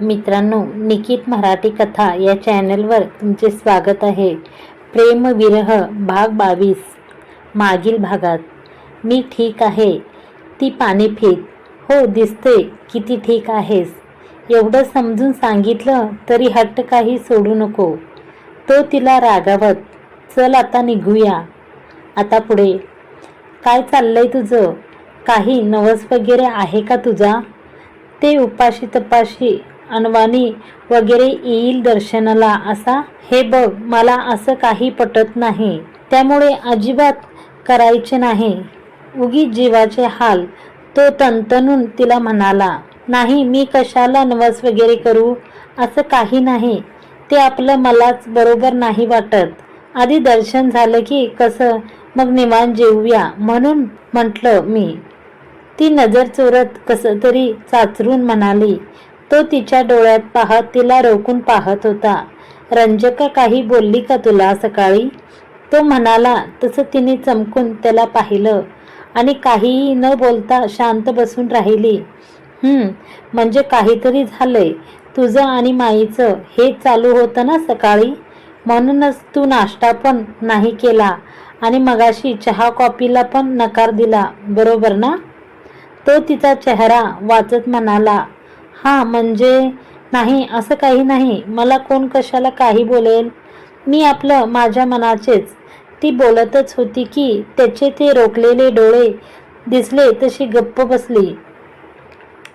मित्रांनो निकित मराठी कथा या चॅनलवर तुमचे स्वागत आहे. प्रेम विरह भाग बावीस मागील भागात. मी ठीक आहे. ती पाणी फेक हो दिसते. किती ठीक आहेस. एवढं समजून सांगितलं तरी हट्ट काही सोडू नको. तो तिला रागावत चल आता निघूया. आता पुढे. काय चाललंय तुझं? काही नवस वगैरे आहे का तुझा? ते उपाशी तपाशी अनवाणी वगैरे येईल दर्शनाला असा हे बघ मला असं काही पटत नाही. त्यामुळे अजिबात करायचे नाही. उगीच जीवाचे हाल. तो तंतनून तिला म्हणाला नाही मी कशाला नवस वगैरे करू? असं काही नाही. ते आपलं मलाच बरोबर नाही वाटत. आधी दर्शन झालं की कसं? मग निवांत जेवूया म्हणून म्हटलं मी. ती नजर चोरत कसं तरी चाचरून म्हणाली तो तिच्या डोळ्यात पाहत तिला रोखून पाहत होता. रंजका काही बोलली का तुला सकाळी? तो म्हणाला तसं तिने चमकून त्याला पाहिलं आणि काहीही न बोलता शांत बसून राहिली. म्हणजे काहीतरी झालंय. तुझं आणि माईचं हे चालू होतं ना सकाळी? म्हणूनच तू नाश्ता पण नाही केला आणि मगाशी चहा कॉपीला पण नकार दिला बरोबर ना? तो तिचा चेहरा वाचत म्हणाला हां म्हणजे नाही असं काही नाही. मला कोण कशाला काही बोलेल? मी आपलं माझ्या मनाचेच. ती बोलतच होती की त्याचे ते रोखलेले डोळे दिसले तशी गप्प बसली.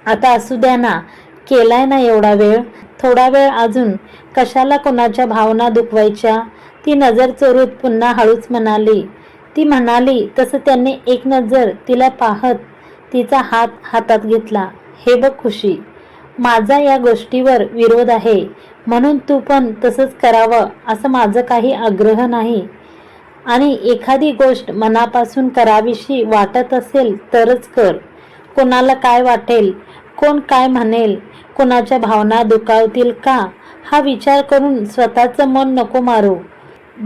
आता असू द्या ना केलाय ना एवढा वेळ? थोडा वेळ अजून कशाला कोणाच्या भावना दुखवायच्या? ती नजर चोरूत पुन्हा हळूच म्हणाली. ती म्हणाली तसं त्यांनी एक नजर तिला पाहत तिचा हात हातात घेतला. हे बघ खुशी. माझा या गोष्टीवर विरोध आहे. म्हणून तू पण तसंच करावं असं माझं काही आग्रह नाही. आणि एखादी गोष्ट मनापासून करावीशी वाटत असेल तरच कर. कोणाला काय वाटेल कोण काय म्हणेल कोणाच्या भावना दुखावतील का हा विचार करून स्वतःचं मन नको मारू.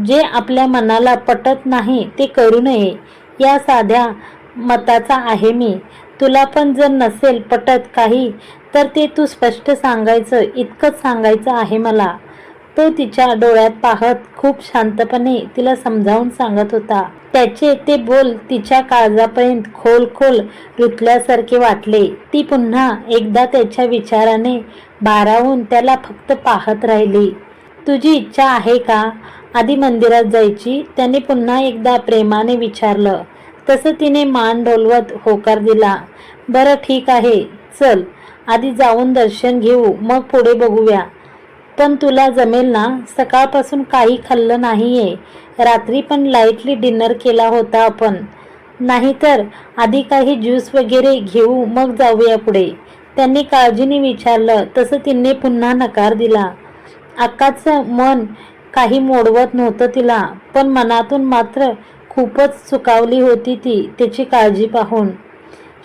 जे आपल्या मनाला पटत नाही ते करू नये. या साध्या मताचा आहे मी. तुला पण जर नसेल पटत काही तर ते तू स्पष्ट सांगायचं इतकंच सांगायचं आहे मला. तो तिच्या डोळ्यात पाहत खूप शांतपणे तिला समजावून सांगत होता. त्याचे ते बोल तिच्या काळजापर्यंत खोल खोल रुतल्यासारखे वाटले. ती पुन्हा एकदा त्याच्या विचाराने भारावून त्याला फक्त पाहत राहिली. तुझी इच्छा आहे का? आधी मंदिरात जायची. त्याने पुन्हा एकदा प्रेमाने विचारलं. तसं तिने मान डोलवत होकार दिला. बरं ठीक आहे. चल. आधी जाऊन दर्शन घेऊ. मग पुढे बघूया. पण तुला जमेल ना? सकाळपासून काही खाल्लं नाही आहे रात्री पण लाईटली डिनर केला होता आपण. नाहीतर आधी काही ज्यूस वगैरे घेऊ. मग जाऊया पुढे. त्यांनी काळजीने विचारलं. तसं तिने पुन्हा नकार दिला. अक्काचं मन काही मोडवत नव्हतं तिला. पण मनातून मात्र खूपच सुकावली होती ती त्याची काळजी पाहून.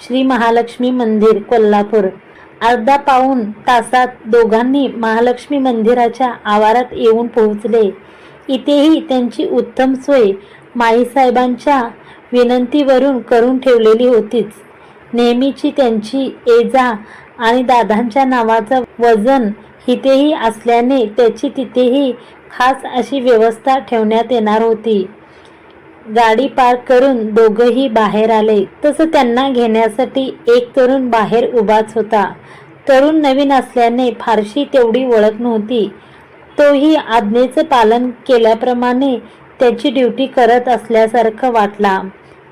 श्री महालक्ष्मी मंदिर कोल्हापूर. अर्धा पाऊण तासात दोघांनी महालक्ष्मी मंदिराच्या आवारात येऊन पोहोचले. इथेही त्यांची उत्तम सोय माईसाहेबांच्या विनंतीवरून करून ठेवलेली होतीच. नेहमीची त्यांची एजा आणि दादांच्या नावाचं वजन इथेही असल्याने त्याची तिथेही खास अशी व्यवस्था ठेवण्यात येणार होती. गाडी पार्क करून दोघंही बाहेर आले. तसं त्यांना घेण्यासाठी एक तरुण बाहेर उभाच होता. तरुण नवीन असल्याने फारशी तेवढी ओळख नव्हती. तोही आज्ञेचं पालन केल्याप्रमाणे त्याची ड्युटी करत असल्यासारखं वाटला.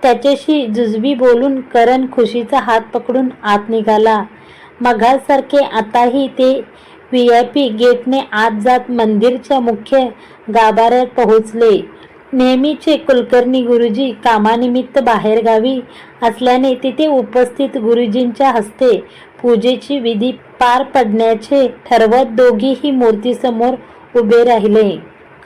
त्याच्याशी जुजबी बोलून करण खुशीचा हात पकडून आत निघाला. मघासारखे आताही ते व्ही आय पी गेटने आत जात मंदिरच्या मुख्य गाभाऱ्यात पोहोचले. नेहमीचे कुलकर्णी गुरुजी कामानिमित्त बाहेरगावी असल्याने तिथे उपस्थित गुरुजींच्या हस्ते पूजेची विधी पार पडण्याचे ठरवत दोघीही मूर्तीसमोर उभे राहिले.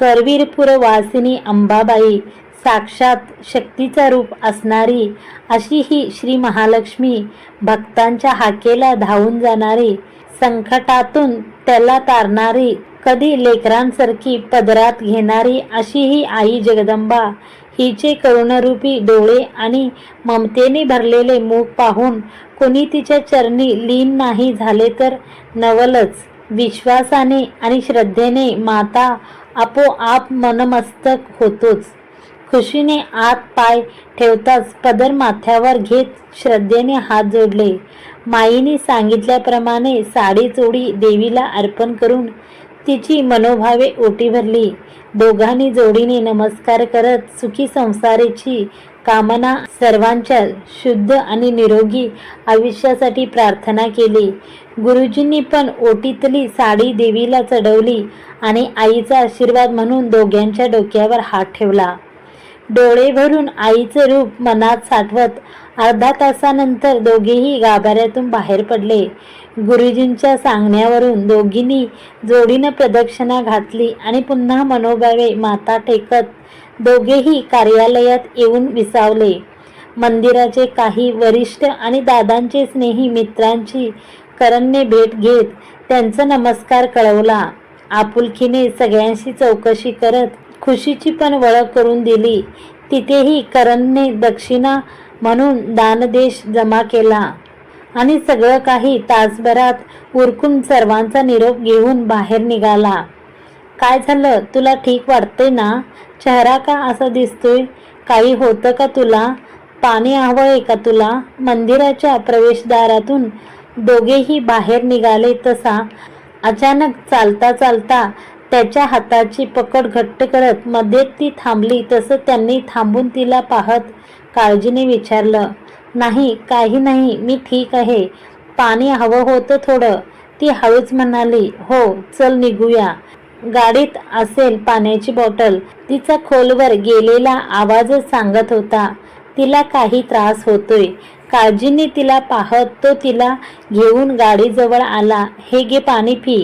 करवीरपूर वासिनी अंबाबाई साक्षात शक्तीचा रूप असणारी अशी ही श्री महालक्ष्मी भक्तांच्या हाकेला धावून जाणारी संकटातून त्याला तारणारी कधी लेकरांसारखी पदरात घेणारी अशी ही आई जगदंबा हिचे करुणरूपी डोळे आणि ममतेने भरलेले मुख पाहून कोणी तिच्या चरणी लीन नाही झाले तर नवलच. विश्वासाने आणि श्रद्धेने माता आपोआप मनमस्तक होतोच. खुशीने आत पाय ठेवताच पदर माथ्यावर घेत श्रद्धेने हात जोडले. माईने सांगितल्याप्रमाणे साडी चोडी देवीला अर्पण करून तिची मनोभावे ओटी भरली. दोघांनी जोडीने नमस्कार करत सुखी संसारेची कामना सर्वांच्या शुद्ध आणि निरोगी आयुष्यासाठी प्रार्थना केली. गुरुजींनी पण ओटीतली साडी देवीला चढवली आणि आईचा आशीर्वाद म्हणून दोघांच्या डोक्यावर हात ठेवला. डोळे भरून आईचं रूप मनात साठवत अर्धा तासानंतर दोघेही गाभाऱ्यातून बाहेर पडले. गुरुजींच्या सांगण्यावरून दोघींनी जोडीनं प्रदक्षिणा घातली आणि पुन्हा मनोभावे माता टेकत दोघेही कार्यालयात येऊन विसावले. मंदिराचे काही वरिष्ठ आणि दादांचे स्नेही मित्रांची करणने भेट घेत त्यांचा नमस्कार कळवला. आपुलकीने सगळ्यांशी चौकशी करत खुशीची पण ओळख करून दिली. तिथेही करणने दक्षिणा म्हणून दानदेश जमा केला. आणि सगळं काही तासभरात उरकून सर्वांचा निरोप घेऊन बाहेर निघाला. काय झालं? तुला ठीक वाटतंय ना? चेहरा का असा दिसतोय? काही होतं का तुला? पाणी हवंय का तुला? मंदिराच्या प्रवेशद्वारातून दोघेही बाहेर निघाले तसा अचानक चालता चालता त्याच्या हाताची पकड घट्ट करत मध्ये ती थांबली तसं त्यांनी थांबून तिला पाहत काळजीने विचारलं नाही काही नाही मी ठीक आहे. पाणी हवं होतं थोडं. ती हळूच म्हणाली हो चल निघूया. गाडीत असेल पाण्याची बॉटल तिचा खोलवर गेलेला आवाजच सांगत होता तिला काही त्रास होतोय. काळजीने तिला पाहत तो तिला घेऊन गाडीजवळ आला. हे घे पाणी पी.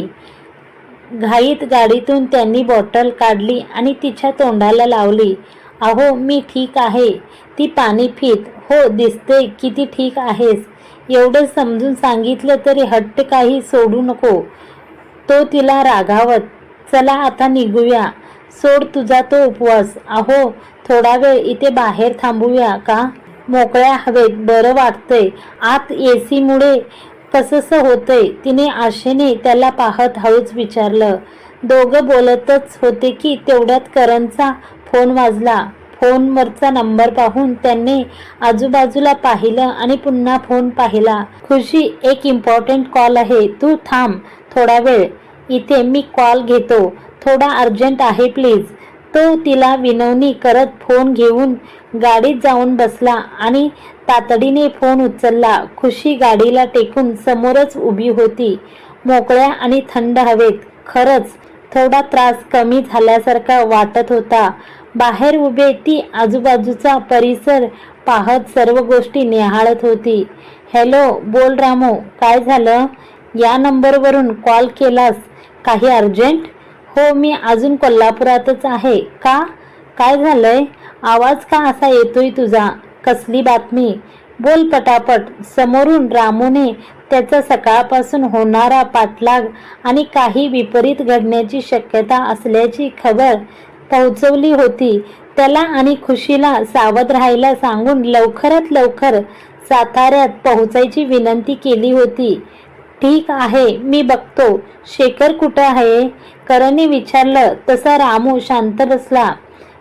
घाईत गाडीतून त्यांनी बॉटल काढली आणि तिच्या तोंडाला लावली. अहो मी ठीक आहे. ती पाणी फित हो दिसते किती ठीक आहेस. एवढं समजून सांगितलं तरी हट्ट काही सोडू नको. तो तिला रागावत चला आता निघूया. सोड तुझा तो उपवास. अहो थोडा वेळ इथे बाहेर थांबूया का? मोकळ्या हवेत बरं वाटतंय. आत ए मुळे कसंसं होतंय तिने आशेने त्याला पाहत हळूच विचारलं. दोघं बोलतच होते की तेवढ्यात करणचा फोन वाजला. फोनवरचा नंबर पाहून त्यांनी आजूबाजूला पाहिलं आणि पुन्हा फोन पाहिला. खुशी एक इम्पॉर्टंट कॉल आहे. तू थांब. थोडा वेळ. इथे मी कॉल घेतो. थोडा अर्जंट आहे प्लीज तो तिला विनवणी करत फोन घेऊन गाडीत जाऊन बसला आणि तातडीने फोन उचलला. खुशी गाडीला टेकून समोरच उभी होती. मोकळ्या आणि थंड हवेत. खरंच थोडा त्रास कमी झाल्यासारखा वाटत होता. बाहेर उभे ती आजूबाजूचा परिसर पाहत सर्व गोष्टी निहाळत होती. हॅलो बोल रामू काय झालं? या नंबरवरून कॉल केलास. काही अर्जंट? हो मी अजून कोल्हापुरातच आहे. का? काय झालंय? आवाज का असा येतोय तुझा? कसली बातमी? बोल पटापट. समोरून रामूने त्याचा सकाळपासून होणारा पाठलाग आणि काही विपरीत घडण्याची शक्यता असल्याची खबर पोहोचवली होती. त्याला आणि खुशीला सावध राहायला सांगून लवकरात लवकर साताऱ्यात पोहोचायची विनंती केली होती. ठीक आहे मी बघतो. शेखर कुठं आहे? करणे विचारलं. तसा रामू शांत बसला.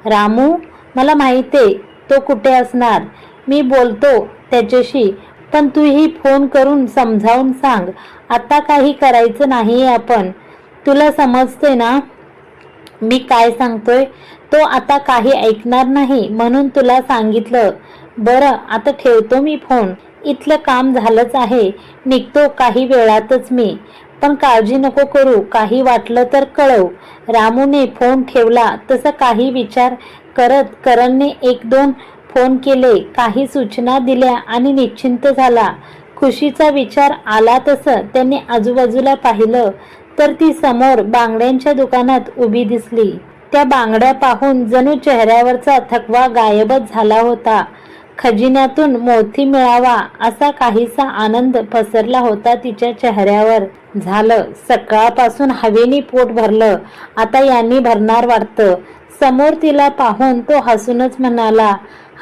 रामू मला माहिती आहे तो कुठे असणार? मी बोलतो त्याच्याशी. पण तूही फोन करून समजावून सांग. आता काही करायचं नाही आपण. तुला समजते ना? मी काय सांगतोय? तो आता काही ऐकणार नाही म्हणून तुला सांगितलं. बरं आता ठेवतो मी फोन. इथलं काम झालंच आहे. निघतो काही वेळातच मी. पण काळजी नको करू. काही वाटलं तर कळव. रामूने फोन ठेवला. तसं काही विचार करत करणने एक दोन फोन केले. काही सूचना दिल्या आणि निश्चिंत झाला. खुशीचा विचार आला तसं. त्यांनी आजूबाजूला पाहिलं. तर ती समोर बांगड्यांच्या दुकानात उभी दिसली. त्या बांगड्या पाहून जणू चेहऱ्यावरचा थकवा गायबच झाला होता. खजिन्यातून मोती मिळावा असा काहीसा आनंद पसरला होता तिच्या चेहऱ्यावर. झालं सकाळपासून हवेनी पोट भरलं. आता यांनी भरणार वाटतं. समोर तिला पाहून तो हसूनच म्हणाला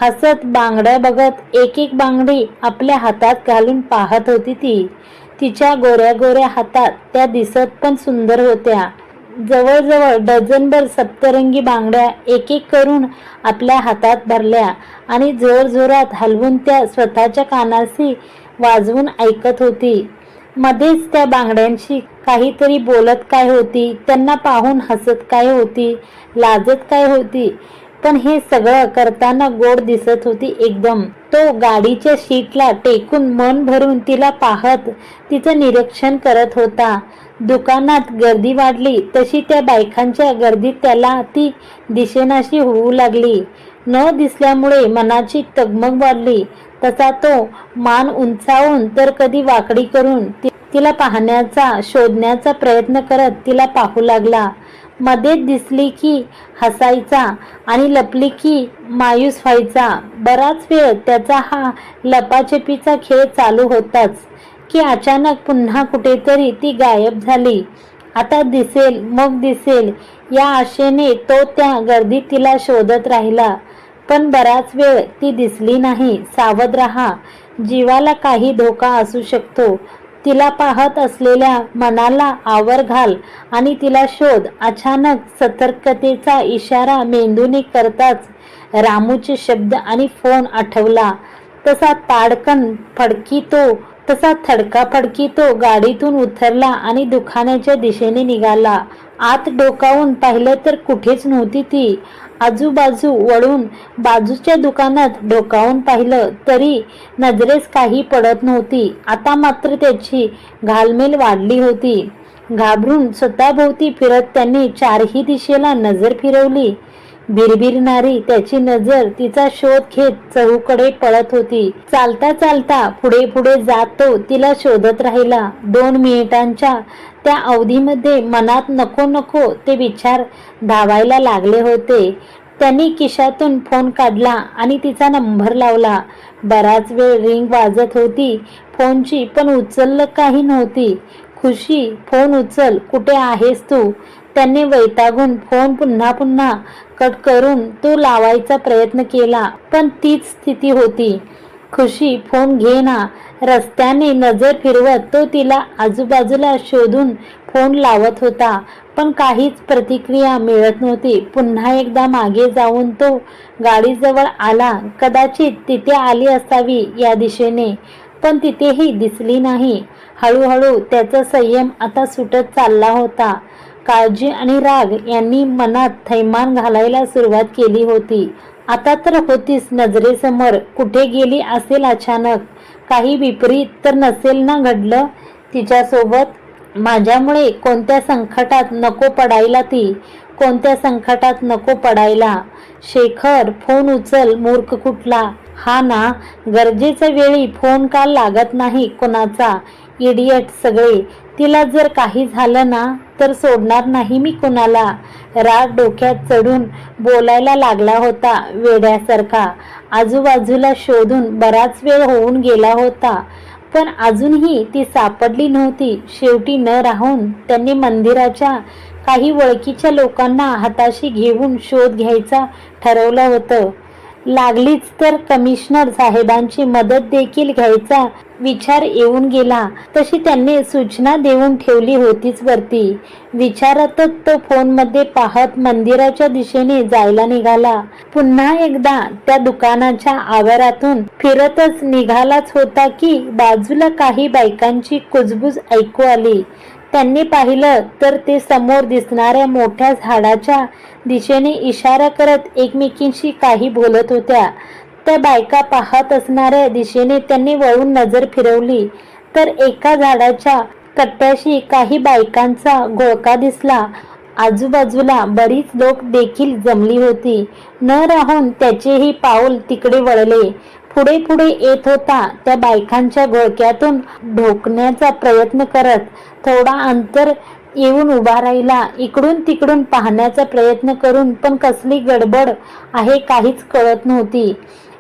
हसत बांगड्या बघत एक एक बांगडी आपल्या हातात घालून पाहत होती ती. तिच्या गोऱ्या गोऱ्या हातात त्या दिसत पण सुंदर होत्या. जवळजवळ डझनभर सप्तरंगी बांगड्या एक एक करून आपल्या हातात भरल्या आणि जोरजोरात हलवून त्या स्वतःच्या कानाशी वाजवून ऐकत होती. मध्येच त्या बांगड्यांशी काहीतरी बोलत काय होती त्यांना पाहून हसत काय होती लाजत काय होती पण हे सगळं करताना गोड दिसत होती एकदम. तो गाडीच्या शीटला टेकून मन भरून तिला पाहत तिचं निरीक्षण करत होता. दुकानात गर्दी वाढली तशी त्या बायकांच्या गर्दीत त्याला ती दिशेनाशी होऊ लागली. न दिसल्यामुळे मनाची तगमग वाढली. तसा तो मान उंचावून तर कधी वाकडी करून ति- तिला पाहण्याचा शोधण्याचा प्रयत्न करत तिला पाहू लागला. मध्येच दिसली की हसायचा आणि लपली की मायूस व्हायचा. बराच वेळ त्याचा हा लपाछपीचा खेळ चालू होताच की अचानक पुन्हा कुठेतरी ती गायब झाली. आता दिसेल मग दिसेल या आशेने तो त्या गर्दीत तिला शोधत राहिला. पण बराच वेळ ती दिसली नाही. सावध राहा. जीवाला काही धोका असू शकतो. तिला पाहत असलेल्या मनाला आवर घाल आणि तिला शोध. अचानक सतर्कतेचा इशारा मेंदूने करताच रामूचे शब्द आणि फोन आठवला. तसा ताडकन फडकी तो तसा थडका फडकी तो गाडीतून उतरला आणि दुखाण्याच्या दिशेने निघाला. आत डोकावून पाहिलं तर कुठेच नव्हती ती. आजूबाजू वळून बाजूच्या दुकानात डोकावून पाहिलं तरी नजरेस काही पडत नव्हती. आता मात्र त्याची घालमेल वाढली होती. घाबरून स्वतःभोवती फिरत त्यांनी चारही दिशेला नजर फिरवली. भिरभिरणारी त्याची नजर तिचा शोध घेत चहूकडे पळत होती. चालता चालता पुढे पुढे जात तो तिला शोधत राहिला. दोन मिनिटांच्या त्या अवधीमध्ये मनात नको नको ते विचार धावायला लागले होते. त्यांनी किशातून फोन काढला आणि तिचा नंबर लावला. बराच वेळ रिंग वाजत होती. फोनची पण उचललं काही नव्हती. खुशी फोन उचल कुठे आहेस तू? त्यांनी वैतागून फोन पुन्हा पुन्हा कट करून तो लावायचा प्रयत्न केला पण तीच स्थिती होती. खुशी फोन घे ना रस्त्याने नजर फिरवत तो तिला आजूबाजूला शोधून फोन लावत होता पण काहीच प्रतिक्रिया मिळत नव्हती. पुन्हा एकदा मागे जाऊन तो गाडीजवळ आला. कदाचित तिथे आली असावी या दिशेने पण तिथेही दिसली नाही. हळूहळू त्याचा संयम आता सुटत चालला होता. काळजी आणि राग यांनी मनात थैमान घालायला सुरुवात केली होती. आता तर होतीच नजरेसमोर. कुठे गेली असेल अचानक? काही विपरीत तर नसेल ना घडलं? तिच्यासोबत? माझ्यामुळे कोणत्या संकटात नको पडायला ती? कोणत्या संकटात नको पडायला? शेखर फोन उचल मूर्ख कुठला? हा ना गरजेच्या वेळी फोन का लागत नाही कोणाचा? इडियट सगळे. तिला जर काही झालं ना तर सोडणार नाही मी कुणाला. राग डोक्यात चढून बोलायला लागला होता वेड्यासारखा. आजूबाजूला शोधून बराच वेळ होऊन गेला होता. पण अजूनही ती सापडली नव्हती. शेवटी न राहून त्यांनी मंदिराच्या काही ओळखीच्या लोकांना हाताशी घेऊन शोध घ्यायचा ठरवलं होतं. लागलीच तर कमिशनर साहेबांची मदत देखील घ्यायचा विचार येऊन गेला. तशी त्यांनी सूचना देऊन ठेवली होतीच वरती. विचारातच तो फोनमध्ये पाहत मंदिराच्या दिशेने जायला निघाला. पुन्हा एकदा त्या दुकानाच्या आवारातून फिरतच निघालाच होता की बाजूला काही बायकांची कुजबुज ऐकू आली. त्यांनी पाहिलं तर ते समोर दिसणाऱ्या मोठ्या झाडाच्या दिशेने इशारा करत एकमेकींशी काही बोलत होत्या. त्या बायका पाहत असणाऱ्या दिशेने त्यांनी वळून नजर फिरवली. तर एका झाडाच्या कट्ट्याशी काही बायकांचा घोळका दिसला. आजूबाजूला बरीच लोक देखील जमली होती. न राहून त्याचेही पाऊल तिकडे वळले. पुढे पुढे येत होता त्या बायकांच्या घोळक्यातून ढोकण्याचा प्रयत्न करत थोडा अंतर येऊन उभा राहिला. इकडून तिकडून पाहण्याचा प्रयत्न करून पण कसली गडबड आहे काहीच कळत नव्हती.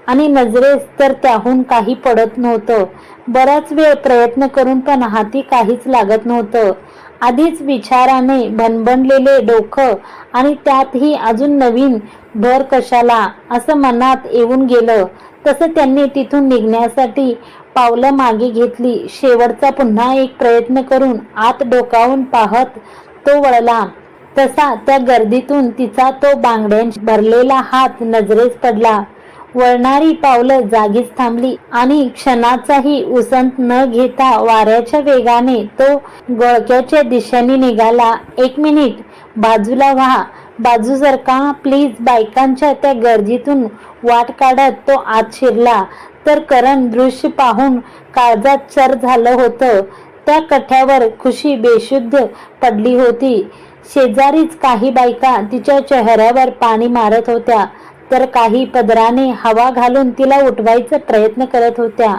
आणि नजरेस तर त्याहून काही पडत नव्हतं. बराच वेळ प्रयत्न करून पण हाती काहीच लागत नव्हतं. आधीच विचाराने भनभनलेले डोकं आणि त्यातही अजून नवीन भर कशाला? असं मनात येऊन गेलं. तसं त्यांनी तिथून निघण्यासाठी पावलं मागे घेतली. शेवटचा पुन्हा एक प्रयत्न करून आत डोकावून पाहत तो वळला. तसा त्या गर्दीतून तिचा तो बांगड्यांशी भरलेला हात नजरेस पडला. वळणारी पावलं जागीच थांबली आणि क्षणाचाही उसंत न घेता वाऱ्याच्या वेगाने तो गळक्याच्या दिशेने निघाला. एक मिनिट बाजूला व्हा. बाजू जर का प्लीज बायकांच्या त्या गर्दीतून वाट काढत तो आत शिरला तर करण दृश्य पाहून काळजात चर झालं होतं. त्या कठ्यावर खुशी बेशुद्ध पडली होती. शेजारीच काही बायका तिच्या चेहऱ्यावर पाणी मारत होत्या तर काही पदराने हवा घालून तिला उठवायचा प्रयत्न करत होत्या.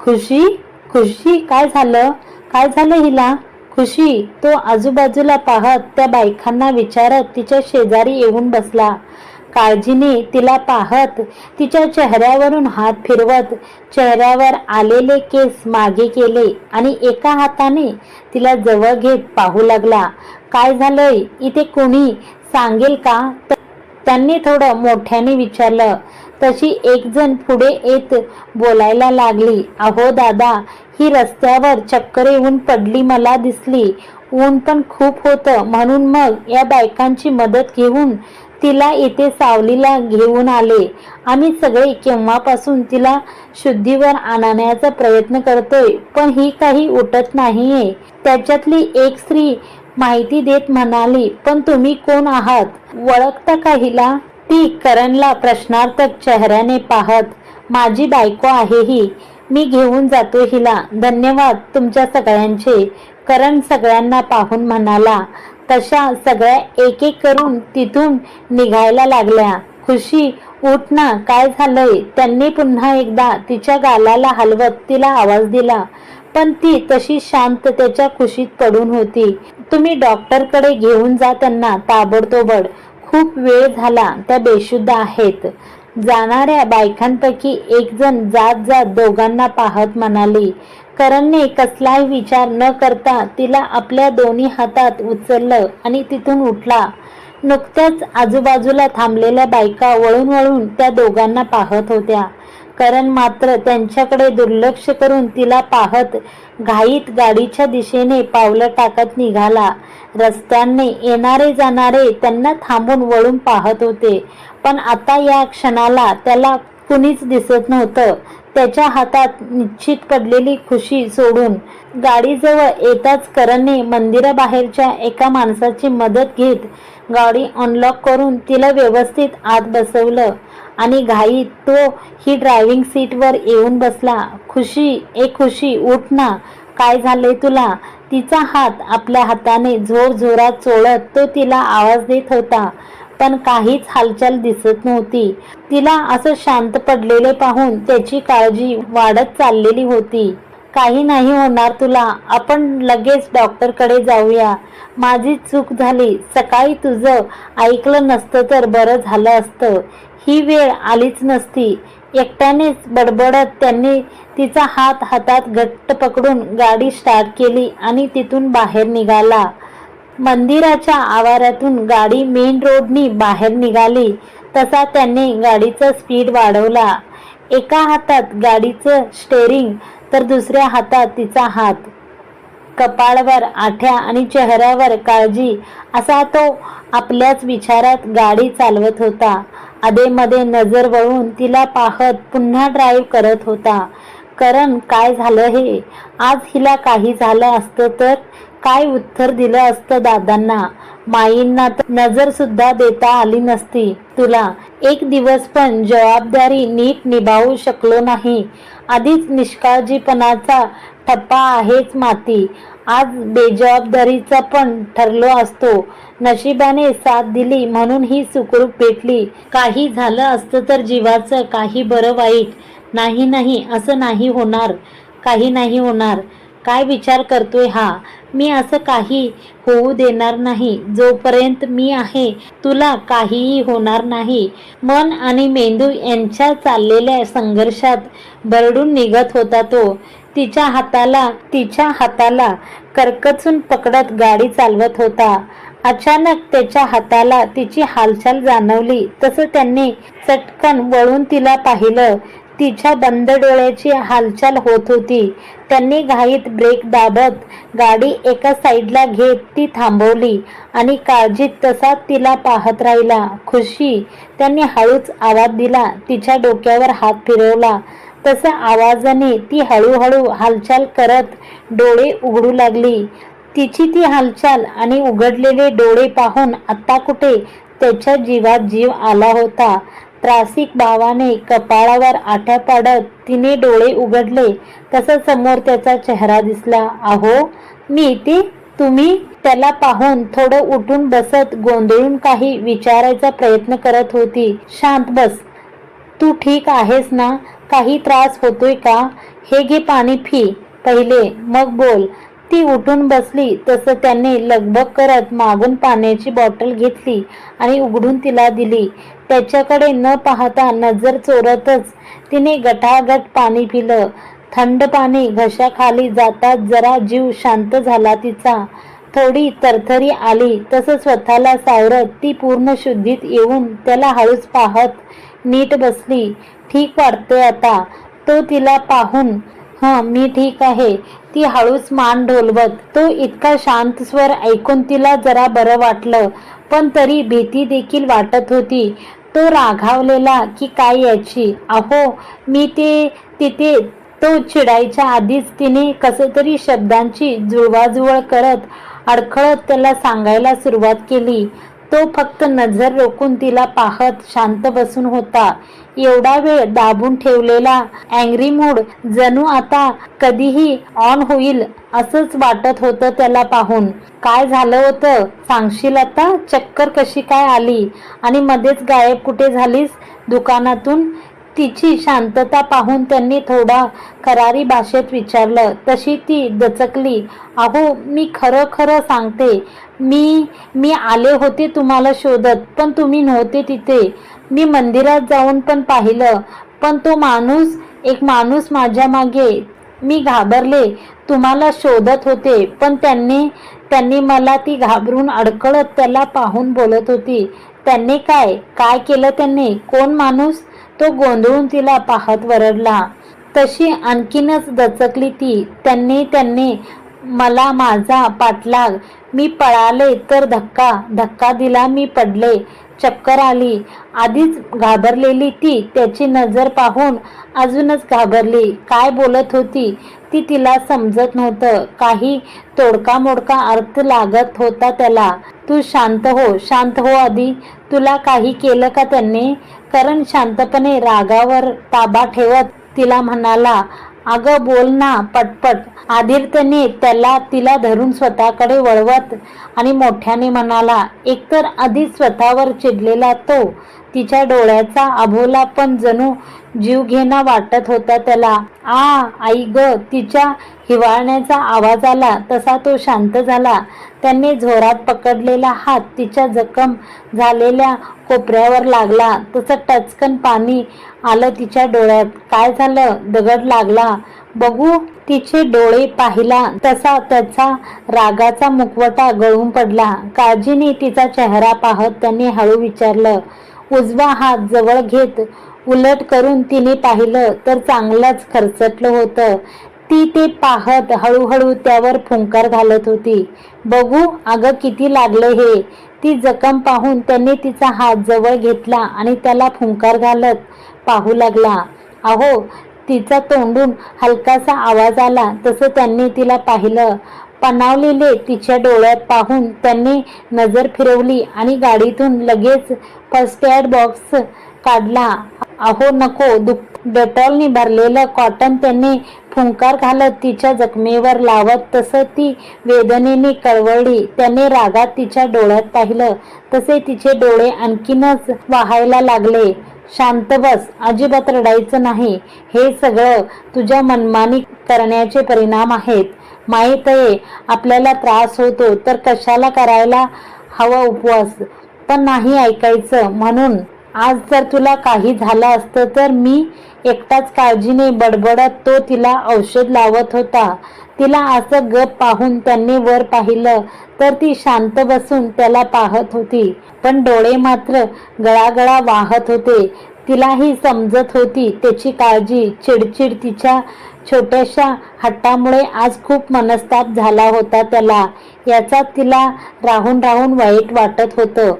खुशी? खुशी? काय झालं? काय झालं हिला? खुशी तो आजूबाजूला पाहत त्या बायकांना विचारत तिच्या शेजारी येऊन बसला. काळजीने तिला पाहत तिच्या चेहऱ्यावरून हात फिरवत चेहऱ्यावर आलेले केस मागे केले आणि एका हाताने तिला जवळ घेत पाहू लागला. काय झालंय? इथे कोणी सांगेल का? त्यांनी थोडं मोठ्याने विचारलं. तशी एक जण पुढे येत बोलायला लागली. अहो दादा ही रस्त्यावर चक्कर येऊन पडली मला दिसली. ऊन पण खूप होतं. म्हणून मग या बायकांची मदत घेऊन तिला इथे सावलीला घेऊन आले. आम्ही सगळे केव्हापासून तिला शुद्धीवर आणण्याचा प्रयत्न करतोय पण ही काही उठत नाहीये. त्याच्यातली एक स्त्री माहिती देत म्हणाली पण तुम्ही कोण आहात? ओळखता का हिला? ती करणला प्रश्नार्थक चेहऱ्याने पाहत माझी बायको आहे ही. मी घेऊन जातो हिला. धन्यवाद तुमच्या सगळ्यांचे. करण सगळ्यांना पाहून म्हणाला तशा सगळ्या एक एक करून तिथून निघायला लागल्या. खुशी उठ ना काय झालंय? त्यांनी पुन्हा एकदा तिच्या गालाला हलवत तिला आवाज दिला. पण ती तशी शांत त्याच्या खुशीत पडून होती. तुम्ही डॉक्टरकडे घेऊन जा त्यांना ताबडतोबड. खूप वेळ झाला त्या बेशुद्ध आहेत. जाणाऱ्या बायकांपैकी एक जण जात जात दोघांना पाहत म्हणाली करणने कसलाही विचार न करता तिला आपल्या दोन्ही हातात उचललं आणि तिथून उठला. नुकत्याच आजूबाजूला थांबलेल्या बायका वळून वळून त्या दोघांना पाहत होत्या. करण मात्र त्यांच्याकडे दुर्लक्ष करून तिला पाहत घाईत गाडीच्या दिशेने पावलं टाकत निघाला. रस्त्यांनी येणारे जाणारे त्यांना थांबून वळून पाहत होते. पण आता या क्षणाला त्याला कुणीच दिसत नव्हतं. त्याच्या हातात निश्चित पडलेली खुशी सोडून गाडीजवळ येताच करणने मंदिराबाहेरच्या एका माणसाची मदत घेत गाडी अनलॉक करून तिला व्यवस्थित आत बसवलं. आणि घाईत तो ही ड्रायव्हिंग सीटवर येऊन बसला. खुशी ए खुशी उठ ना. काय झालंय तुला? तिचा हात आपल्या हाताने जोर जोरात चोळत तो तिला आवाज देत होता. पण काहीच हालचाल दिसत नव्हती. तिला असं शांत पडलेले पाहून त्याची काळजी वाढत चाललेली होती. काही नाही होणार तुला. आपण लगेच डॉक्टरकडे जाऊया. माझी चूक झाली. सकाळी तुझं ऐकलं नसतं तर बरं झालं असतं. ही वेळ आलीच नसती. एकट्यानेच बडबडत त्यांनी तिचा हात हातात घट्ट पकडून गाडी स्टार्ट केली आणि तिथून बाहेर निघाला. मंदिराच्या आवारातून गाडी मेन रोडनी बाहेर निघाली. तसा त्याने गाडीचा स्पीड वाढवला. एका हातात गाडीचं स्टेअरिंग तर दुसऱ्या हातात तिचा हात. कपाळवर आठ्या आणि चेहऱ्यावर काळजी असा तो आपल्याच विचारात गाडी चालवत होता. अधेमध्ये नजर वळून तिला पाहत पुन्हा ड्राईव्ह करत होता. करण काय झालं हे? आज हिला काही झालं असतं तर? काय उत्तर दिलं असतं दादांना? माईंना तर नजर सुद्धा देता आली नसती. तुला एक दिवस पण जबाबदारी नीट निभावू शकलो नाही. आधीच निष्काळजीपणाचा टप्पा आहेच माती. आज बेजबाबदारीचा पण ठरलो असतो. नशिबाने साथ दिली म्हणून ही सुखरूप भेटली. काही झालं असतं तर जीवाचं काही बरं वाईट. नाही नाही असं नाही होणार. काही नाही होणार. काय विचार करतोय हा? मी असं काही होऊ देणार नाही. जोपर्यंत मी आहे तुला काहीही होणार नाही. मन आणि मेंदू यांच्या चाललेल्या संघर्षात भरडून निघत होता तो. तिच्या हाताला तिच्या हाताला करकचून पकडत गाडी चालवत होता. अचानक त्याच्या हाताला तिची हालचाल जाणवली. तसं त्यांनी चटकन वळून तिला पाहिलं. तिच्या बंद डोळ्याची हालचाल होत होती. त्यांनी घाईत ब्रेक दाबत गाडी एका साईडला घेत ती थांबवली आणि काळजीत तसा तिला पाहत राहिला. खुशी त्यांनी हळूच आवाज दिला. तिच्या डोक्यावर हात फिरवला. तसा आवाजाने ती हळूहळू हालचाल करत डोळे उघडू लागली. तिची ती हालचाल आणि उघडलेले डोळे पाहून आत्ता कुठे त्याच्या जीवात जीव आला होता. त्रासिक भावाने कपाळावर आठ्या पाडत तिने डोळे उघडले. तसा समोर त्याचा चेहरा दिसला. आहो मी इथे? तुम्ही? त्याला पाहून थोडं उठून बसत गोंधळून काही विचारायचा प्रयत्न करत होती. शांत बस. तू ठीक आहेस ना? काही त्रास होतोय का? हे घे पाणी फी. पहिले मग बोल. ती उठून बसली तसं त्याने लगबग करत मागून पाण्याची बॉटल घेतली आणि उघडून तिला दिली. त्याच्याकडे न पाहता नजर चोरतच तिने गटागट पाणी पिलं. थंड पाणी घशाखाली जातात जरा जीव शांत झाला तिचा. थोडी तरथरी आली तसं स्वतःला सावरत ती पूर्ण शुद्धीत येऊन त्याला हळूच पाहत नीट बसली. ठीक वाटते आता. तो तिला पाहून हं मी ठीक आहे. ती हळूच मान ढोलवत. तो इतका शांत स्वर ऐकून तिला जरा बरं वाटलं. पण तरी भीती देखील वाटत होती. तो रागावलेला की काय याची? अहो मी ते तिथे तो चिडायच्या आधीच तिने कसं तरी शब्दांची जुळवाजुळव करत अडखळत त्याला सांगायला सुरुवात केली. तो फक्त नजर रोखून तिला पाहत शांत बसून होता. एवढा वेळ दाबून ठेवलेला अँग्री मूड जणू आता कधीही ऑन होईल असंच वाटत होतं त्याला पाहून. काय झालं होतं? सांगशील आता? चक्कर कशी काय आली? आणि मध्येच गायब कुठे झालीस? दुकानातून? तिची शांतता पाहून त्यांनी थोडा करारी भाषेत विचारलं. तशी ती दचकली. अहो मी खरं खरं सांगते. मी मी आले होते तुम्हाला शोधत पण तुम्ही नव्हते तिथे. मी मंदिरात जाऊन पण पाहिलं पण तो माणूस एक माणूस माझ्या मागे. मी घाबरले. तुम्हाला शोधत होते पण त्यांनी त्यांनी मला ती घाबरून अडकळत त्याला पाहून बोलत होती. त्यांनी काय? काय केलं त्यांनी? कोण माणूस? तो गोंधळून तिला पाहत वरडला. तशी आणखीनच दचकली ती. त्यांनी त्यांनी मला माझा पाठलाग. मी पळाले तर धक्का धक्का दिला मी पडले. चक्कर आली. आधीच घाबरलेली ती त्याची नजर पाहून अजूनच घाबरली. काय बोलत होती ती तिला समजत नव्हतं. काही तोडका मोडका अर्थ लागत होता त्याला. तू शांत हो शांत हो आधी. तुला काही केलं का त्यांनी? करण शांतपणे रागावर ताबा ठेवत तिला म्हणाला अगं बोल ना पटपट. आधीरतेने त्याला तिला धरून स्वतःकडे वळवत आणि मोठ्याने म्हणाला एकतर आधी स्वतःवर चिडलेला तो तिच्या डोळ्याचा अभोला पण जणू जीवघेणा वाटत होता त्याला. आ आई ग तिच्या हिवाळण्याचा आवाज आला तसा तो शांत झाला. त्यांनी झोरात पकडलेला हात तिच्या जखम झालेल्या कोपऱ्यावर लागला. तसं टचकन पाणी आलं तिच्या डोळ्यात. काय झालं? दगड लागला. बघू तिचे डोळे पाहिला. तसा त्याचा रागाचा मुखवटा गळून पडला. काळजीने तिचा चेहरा पाहत त्यांनी हळू विचारलं उजवा हात जवळ घेत उलट करून तिने पाहिलं तर चांगलंच खरचटलं होतं. ती ते पाहत हळूहळू त्यावर फुंकार घालत होती. बघू अगं किती लागलं हे. ती जखम पाहून त्यांनी तिचा हात जवळ घेतला आणि त्याला फुंकार घालत पाहू लागला. अहो तिचा तोंडून हलकासा आवाज आला. तसं त्यांनी तिला पाहिलं. पणावलेले तिच्या डोळ्यात पाहून त्यांनी नजर फिरवली आणि गाडीतून लगेच फर्स्ट एड बॉक्स काढला. अहो नको दुख. डेटॉलनी भरलेलं कॉटन त्यांनी फुंकार घालत तिच्या जखमेवर लावत तसं ती वेदनेने कळवळली त्याने रागात तिच्या डोळ्यात पाहिलं. तसे तिचे डोळे आणखीनच वाहायला लागले. शांत बस अजिबात रडायचं नाही. हे सगळं तुझ्या मनमानी करण्याचे परिणाम आहेत. माहीत आहे आपल्याला त्रास होतो तर कशाला करायला हवा उपवास? पण नाही ऐकायचं. म्हणून आज जर तुला काही झालं असतं तर मी एकटाच काळजीने बडबडत तो तिला औषध लावत होता. तिला असं गप पाहून त्यांनी वर पाहिलं तर ती शांत बसून त्याला पाहत होती. पण डोळे मात्र गळागळा वाहत होते. तिलाही समजत होती त्याची काळजी चिडचिड तिच्या छोट्याशा हट्टामुळे आज खूप मनस्ताप झाला होता त्याला. याचा तिला राहून राहून वाईट वाटत होतं.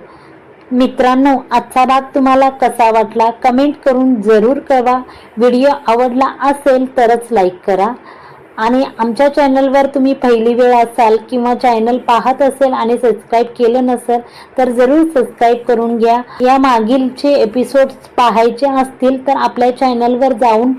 मित्रांनो आजचा भाग तुम्हाला कसा वाटला कमेंट करून जरूर कळवा. व्हिडिओ आवडला असेल तरच लाईक करा. आणि आमच्या चॅनलवर तुम्ही पहिली वेळ असाल किंवा चॅनल पाहत असेल आणि सबस्क्राईब केलं नसेल तर जरूर सबस्क्राईब करून घ्या. या मागीलचे एपिसोड्स पाहायचे असतील तर आपल्या चॅनलवर जाऊन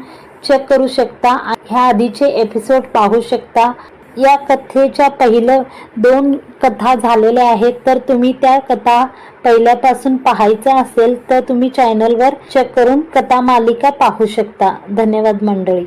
चेक करू शकता. ह्या आधीचे एपिसोड पाहू शकता. या कथेच्या पहिलं दोन कथा झालेल्या आहेत. तर तुम्ही त्या कथा पहिल्यापासून पाहायचं असेल तर तुम्ही चॅनलवर चेक करून कथा मालिका पाहू शकता. धन्यवाद मंडळी.